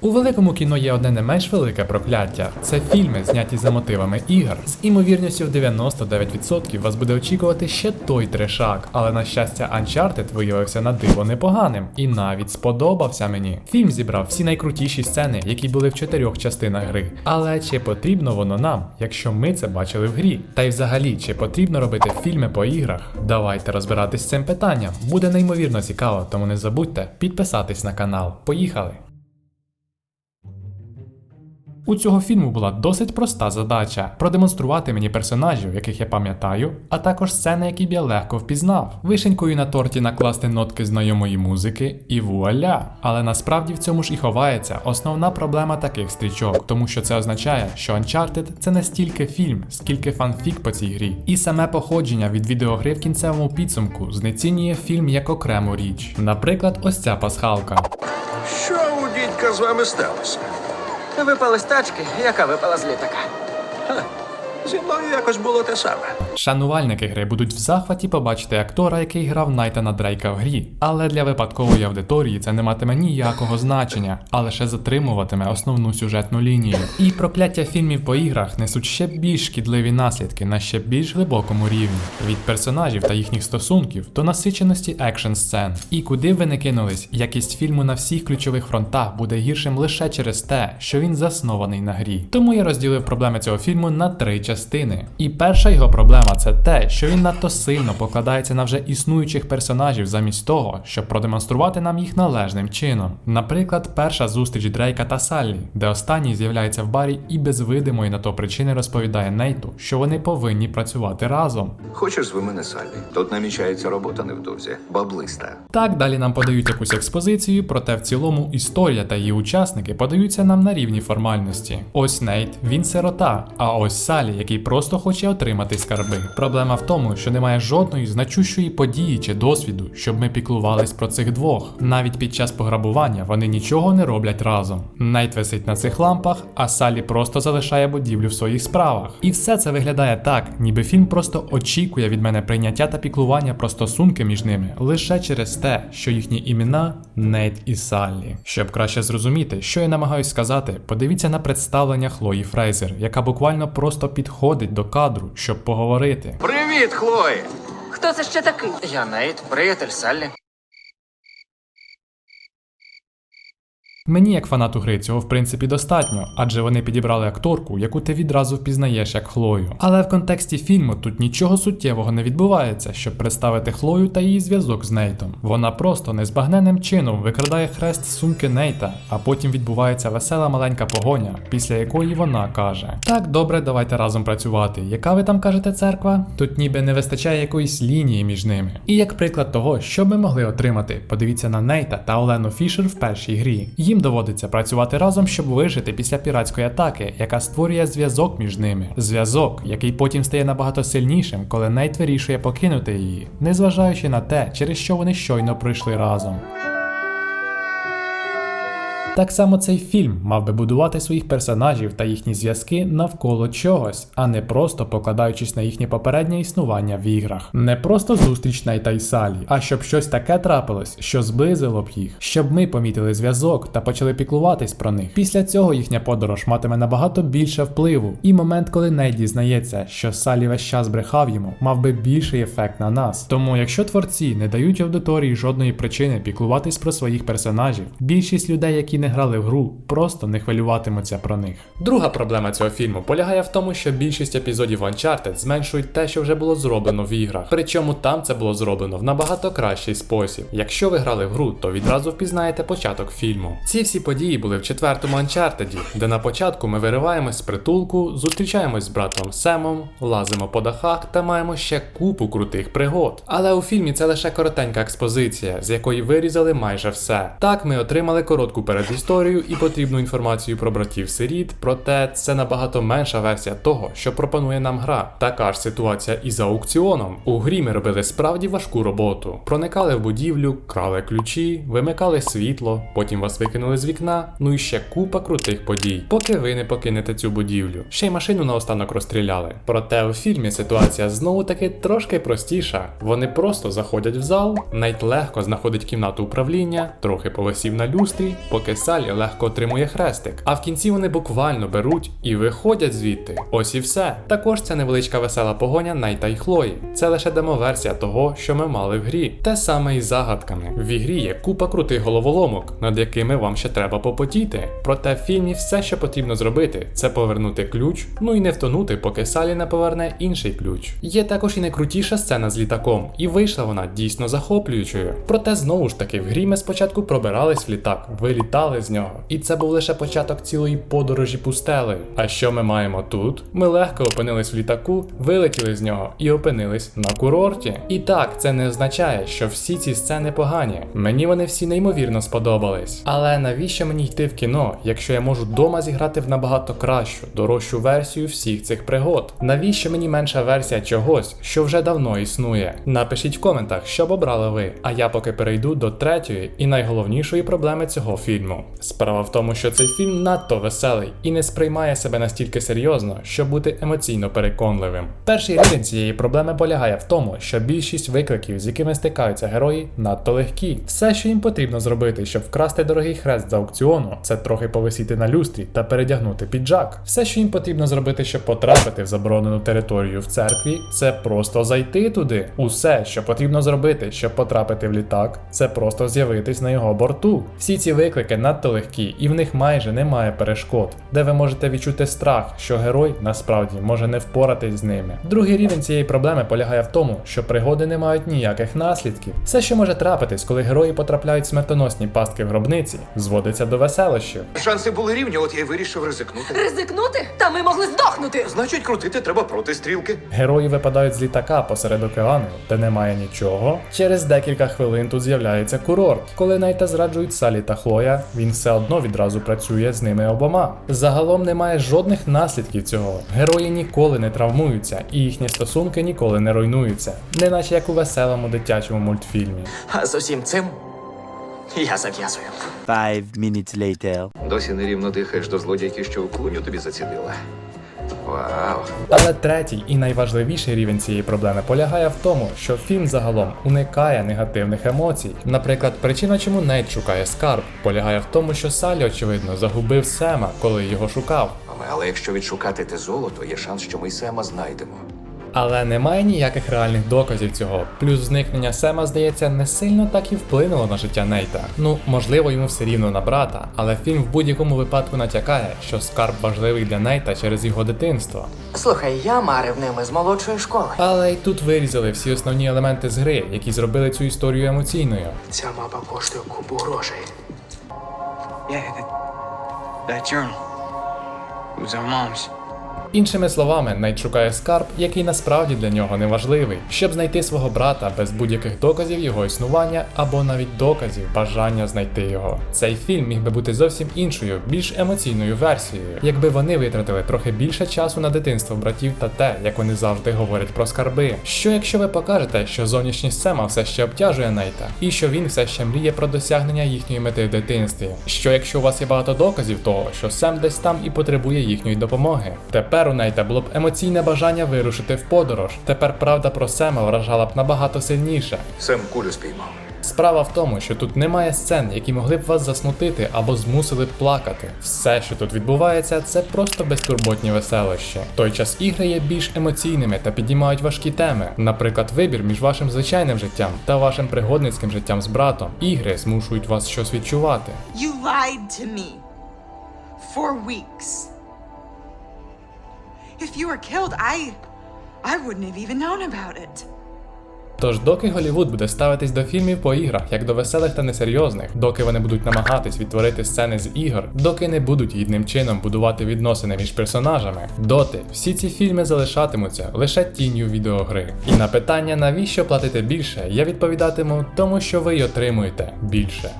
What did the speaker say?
У великому кіно є одне не менш велике прокляття. Це фільми, зняті за мотивами ігор. З імовірністю в 99% вас буде очікувати ще той трешак, але на щастя, Uncharted виявився на диво непоганим і навіть сподобався мені. Фільм зібрав всі найкрутіші сцени, які були в чотирьох частинах гри. Але чи потрібно воно нам, якщо ми це бачили в грі? Та й взагалі, чи потрібно робити фільми по іграх? Давайте розбиратись з цим питанням. Буде неймовірно цікаво, тому не забудьте підписатись на канал. Поїхали! У цього фільму була досить проста задача продемонструвати мені персонажів, яких я пам'ятаю, а також сцени, які б я легко впізнав. Вишенькою на торті накласти нотки знайомої музики і вуаля. Але насправді в цьому ж і ховається основна проблема таких стрічок, тому що це означає, що Uncharted – це не стільки фільм, скільки фанфік по цій грі. І саме походження від відеогри в кінцевому підсумку знецінює фільм як окрему річ. Наприклад, ось ця пасхалка. Що у дідька з вами сталося? Випали з тачки, яка випала з літака. Зі мною якось було те саме. Шанувальники гри будуть в захваті побачити актора, який грав Найтана Дрейка в грі. Але для випадкової аудиторії це не матиме ніякого значення, а лише затримуватиме основну сюжетну лінію. І прокляття фільмів по іграх несуть ще більш шкідливі наслідки на ще більш глибокому рівні від персонажів та їхніх стосунків до насиченості екшн сцен. І куди б ви не кинулись, якість фільму на всіх ключових фронтах буде гіршим лише через те, що він заснований на грі. Тому я розділив проблеми цього фільму на три частини. І перша його проблема це те, що він надто сильно покладається на вже існуючих персонажів замість того, щоб продемонструвати нам їх належним чином. Наприклад, перша зустріч Дрейка та Саллі, де останній з'являється в барі і без видимої на то причини розповідає Нейту, що вони повинні працювати разом. Хочеш з мене Саллі? Тут намічається робота невдовзі. Баблиста. Так далі нам подають якусь експозицію, проте в цілому історія та її учасники подаються нам на рівні формальності. Ось Нейт, він сирота, а ось Салі, який просто хоче отримати скарби. Проблема в тому, що немає жодної значущої події чи досвіду, щоб ми піклувались про цих двох. Навіть під час пограбування вони нічого не роблять разом. Нейт висить на цих лампах, а Салі просто залишає будівлю в своїх справах. І все це виглядає так, ніби фільм просто очікує від мене прийняття та піклування про стосунки між ними лише через те, що їхні імена Нейт і Саллі. Щоб краще зрозуміти, що я намагаюсь сказати, подивіться на представлення Хлої Фрейзер, яка буквально просто підходить до кадру, щоб поговорити. Привіт, Хлої! Хто це ще такий? Я Нейт, приятель Саллі. Мені, як фанату гри, цього в принципі достатньо, адже вони підібрали акторку, яку ти відразу впізнаєш як Хлою. Але в контексті фільму тут нічого суттєвого не відбувається, щоб представити Хлою та її зв'язок з Нейтом. Вона просто незбагненним чином викрадає хрест з сумки Нейта, а потім відбувається весела маленька погоня, після якої вона каже: Так, добре, давайте разом працювати. Яка ви там кажете церква? Тут ніби не вистачає якоїсь лінії між ними. І як приклад того, що ми могли отримати, подивіться на Нейта та Олену Фішер в першій грі. Їм доводиться працювати разом, щоб вижити після піратської атаки, яка створює зв'язок між ними. Зв'язок, який потім стає набагато сильнішим, коли Нейт вирішує покинути її, незважаючи на те, через що вони щойно пройшли разом. Так само цей фільм мав би будувати своїх персонажів та їхні зв'язки навколо чогось, а не просто покладаючись на їхнє попереднє існування в іграх. Не просто зустріч Нейта і а щоб щось таке трапилось, що зблизило б їх, щоб ми помітили зв'язок та почали піклуватись про них. Після цього їхня подорож матиме набагато більше впливу. І момент, коли Нейт дізнається, що Салі весь час брехав йому, мав би більший ефект на нас. Тому, якщо творці не дають аудиторії жодної причини піклуватись про своїх персонажів, більшість людей, які не грали в гру, просто не хвилюватимуться про них. Друга проблема цього фільму полягає в тому, що більшість епізодів Uncharted зменшують те, що вже було зроблено в іграх. Причому там це було зроблено в набагато кращий спосіб. Якщо ви грали в гру, то відразу впізнаєте початок фільму. Ці всі події були в четвертому Uncharted, де на початку ми вириваємось з притулку, зустрічаємось з братом Семом, лазимо по дахах та маємо ще купу крутих пригод. Але у фільмі це лише коротенька експозиція, з якої вирізали майже все. Так ми отримали коротку передісторію і потрібну інформацію про братів сиріт, проте це набагато менша версія того, що пропонує нам гра. Така ж ситуація і за аукціоном. У грі ми робили справді важку роботу. Проникали в будівлю, крали ключі, вимикали світло, потім вас викинули з вікна, ну і ще купа крутих подій, поки ви не покинете цю будівлю. Ще й машину наостанок розстріляли. Проте у фільмі ситуація знову таки трошки простіша. Вони просто заходять в зал, Найт легко знаходить кімнату управління, трохи повисів на люстрі, поки Салі легко отримує хрестик. А в кінці вони буквально беруть і виходять звідти. Ось і все. Також це невеличка весела погоня Найта і Хлої. Це лише демоверсія того, що ми мали в грі. Те саме і з загадками. В ігрі є купа крутих головоломок, над якими вам ще треба попотіти. Проте в фільмі все, що потрібно зробити, це повернути ключ, ну і не втонути, поки Салі не поверне інший ключ. Є також і найкрутіша сцена з літаком, і вийшла вона дійсно захоплюючою. Проте знову ж таки в грі ми спочатку пробирались в літак, вилітали з нього. І це був лише початок цілої подорожі пустелею. А що ми маємо тут? Ми легко опинились в літаку, вилетіли з нього і опинились на курорті. І так, це не означає, що всі ці сцени погані. Мені вони всі неймовірно сподобались. Але навіщо мені йти в кіно, якщо я можу вдома зіграти в набагато кращу, дорожчу версію всіх цих пригод? Навіщо мені менша версія чогось, що вже давно існує? Напишіть в коментах, що б обрали ви. А я поки перейду до третьої і найголовнішої проблеми цього фільму. Справа в тому, що цей фільм надто веселий і не сприймає себе настільки серйозно, щоб бути емоційно переконливим. Перший рівень цієї проблеми полягає в тому, що більшість викликів, з якими стикаються герої, надто легкі. Все, що їм потрібно зробити, щоб вкрасти дорогий хрест з аукціону, це трохи повисіти на люстрі та передягнути піджак. Все, що їм потрібно зробити, щоб потрапити в заборонену територію в церкві, це просто зайти туди. Усе, що потрібно зробити, щоб потрапити в літак, це просто з'явитись на його борту. Всі ці виклики надто легкі, і в них майже немає перешкод, де ви можете відчути страх, що герой насправді може не впоратись з ними. Другий рівень цієї проблеми полягає в тому, що пригоди не мають ніяких наслідків. Все, що може трапитись, коли герої потрапляють в смертоносні пастки в гробниці, зводиться до веселощів. Шанси були рівні, от я й вирішив ризикнути. Ризикнути? Та ми могли здохнути. Значить, крутити треба проти стрілки. Герої випадають з літака посеред океану, де немає нічого. Через декілька хвилин тут з'являється курорт. Коли Найта зраджують Салі та Хлоя, він все одно відразу працює з ними обома. Загалом немає жодних наслідків цього. Герої ніколи не травмуються, і їхні стосунки ніколи не руйнуються, неначе як у веселому дитячому мультфільмі. А з усім цим я зав'язую. Five minutes later. Досі нерівно дихаєш до злодійки, що у клуню тобі зацідила. Вау. Але третій і найважливіший рівень цієї проблеми полягає в тому, що фільм загалом уникає негативних емоцій. Наприклад, причина, чому Нейт шукає скарб, полягає в тому, що Салі, очевидно, загубив Сема, коли його шукав. Але, якщо відшукати те золото, є шанс, що ми Сема знайдемо. Але немає ніяких реальних доказів цього. Плюс зникнення Сема, здається, не сильно так і вплинуло на життя Нейта. Ну, можливо, йому все рівно на брата, але фільм в будь-якому випадку натякає, що скарб важливий для Нейта через його дитинство. Слухай, я марив ними з молодшої школи. Але й тут вирізали всі основні елементи з гри, які зробили цю історію емоційною. Ця мапа коштує купу грошей. Yeah, that, that journal. It was our mom's. Іншими словами, Нейт шукає скарб, який насправді для нього не важливий, щоб знайти свого брата без будь-яких доказів його існування або навіть доказів бажання знайти його. Цей фільм міг би бути зовсім іншою, більш емоційною версією, якби вони витратили трохи більше часу на дитинство братів та те, як вони завжди говорять про скарби. Що якщо ви покажете, що зовнішність Сема все ще обтяжує Нейта, і що він все ще мріє про досягнення їхньої мети в дитинстві? Що якщо у вас є багато доказів того, що Сем десь там і потребує їхньої допомоги? Тепер у Нейта було б емоційне бажання вирушити в подорож. Тепер правда про Сема вражала б набагато сильніше. Сем кулю спіймав. Справа в тому, що тут немає сцен, які могли б вас засмутити або змусили б плакати. Все, що тут відбувається, це просто безтурботні веселощі. В той час ігри є більш емоційними та підіймають важкі теми. Наприклад, вибір між вашим звичайним життям та вашим пригодницьким життям з братом. Ігри змушують вас щось відчувати. You lied to me for weeks. If you were killed, I. I wouldn't have even known about it. Тож, доки Голівуд буде ставитись до фільмів по іграх як до веселих та несерйозних, доки вони будуть намагатись відтворити сцени з ігор, доки не будуть гідним чином будувати відносини між персонажами, доти всі ці фільми залишатимуться лише тінню відеогри. І на питання, навіщо платити більше, я відповідатиму, тому що ви й отримуєте більше.